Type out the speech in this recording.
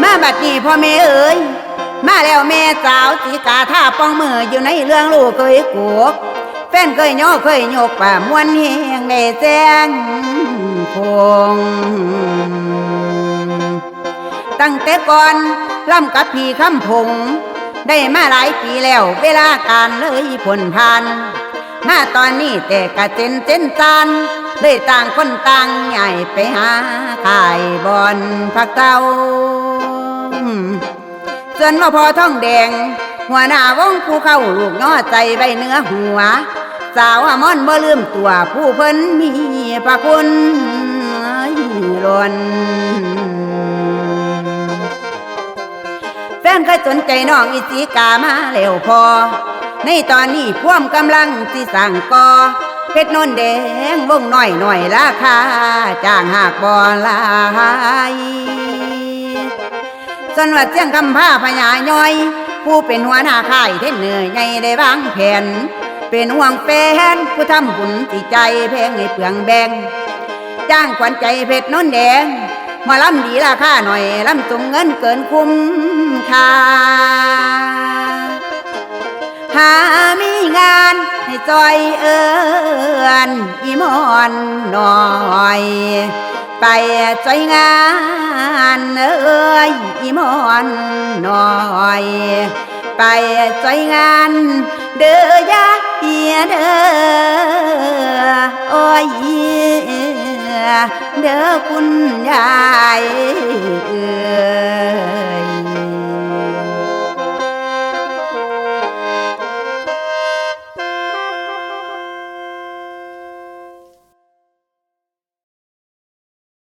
บัดนี้พ่อแม่เอ๋ยมาแล้วแม่สาวสีกาท่าป้องมืออยู่ในเรื่องลูกเคยกวกแฟนเคยโย่เคยโยกป่ามวนเฮงในแจ้งคง ตั้งแต่ก่อนล่ำกับพี่คำพง ได้มาหลายปีแล้วเวลาการเลยผลผ่านมาตอนนี้แต่กะเจนเจนจานเลยต่างคนต่างใหญ่ไปหาขายบอนผักเต้า ส่วนมาพอท้องแดง หัวหน้าวงผู้เข้าลูกน้อใจใบเนื้อหัว สาวอมอนบ่ลืมตัวผู้เพิ่นมีพระคุณล้นแฟนเคยสนใจน้องอีสีกามาแล้วพอ ในตอนนี้พ่วมกำลังที่สั่งกอเพชรนนแดงวงหน้อยหน่อยราคาจ้างหากบอลาย ส่วนว่าเสียงคำผ้าพญาย้อย ผู้เป็นหัวหน้าค่ายเท่นเหนื่อยใหญ่ได้วางแผน เป็นห่วงแฟนผู้ทำบุญที่ใจแพงให้เปลืองแบงจ้างขวัญใจเพชรนนแดงมาลำดีราคาหน่อยลำสูงเงินเกินคุ้มค่าหามีงานให้จอยเอินอีมอนหน่อย ไปจอยงานเอ้ยอีมอนหน่อย ไปจอยงานเด้อยาเอียเด้อโอ้ยเด้อคุณยายเอ้